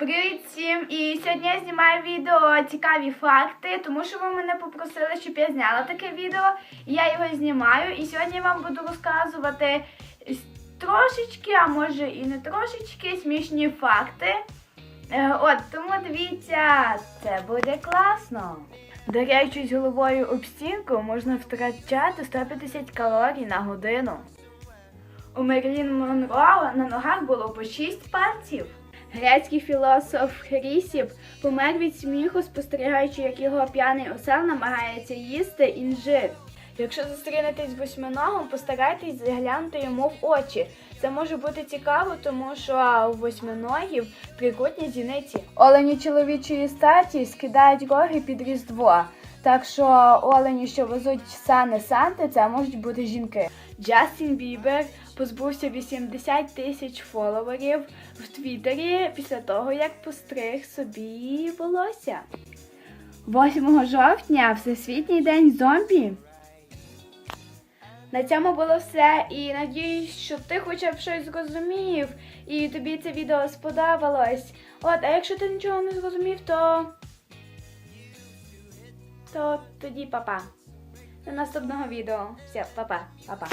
Привіт всім! І сьогодні я знімаю відео цікаві факти, тому що ви мене попросили, щоб я зняла таке відео. І я його знімаю. І сьогодні я вам буду розказувати трошечки, а може і не трошечки, смішні факти. Е, От, тому дивіться, це буде класно. Даряючись головою об стінку, можна втрачати 150 калорій на годину. У Мерлін Монро на ногах було по 6 пальців. Грецький філософ Хрісіп помер від сміху, спостерігаючи, як його п'яний осел намагається їсти інжир. Якщо зустрінетесь з восьминогом, постарайтесь заглянути йому в очі. Це може бути цікаво, тому що у восьминогів трикутні зіниці. Олені чоловічої статі скидають роги під різдво. Так що олені, що везуть сани Санти, це можуть бути жінки. Джастін Бібер позбувся 80 тисяч фоловерів в Твіттері після того, як постриг собі волосся. 8 жовтня Всесвітній день зомбі. На цьому було все. І надіюсь, що ти хоча б щось зрозумів, і тобі це відео сподобалось. От, а якщо ти нічого не зрозумів, то. То тоді папа. До наступного відео. Все, папа, папа.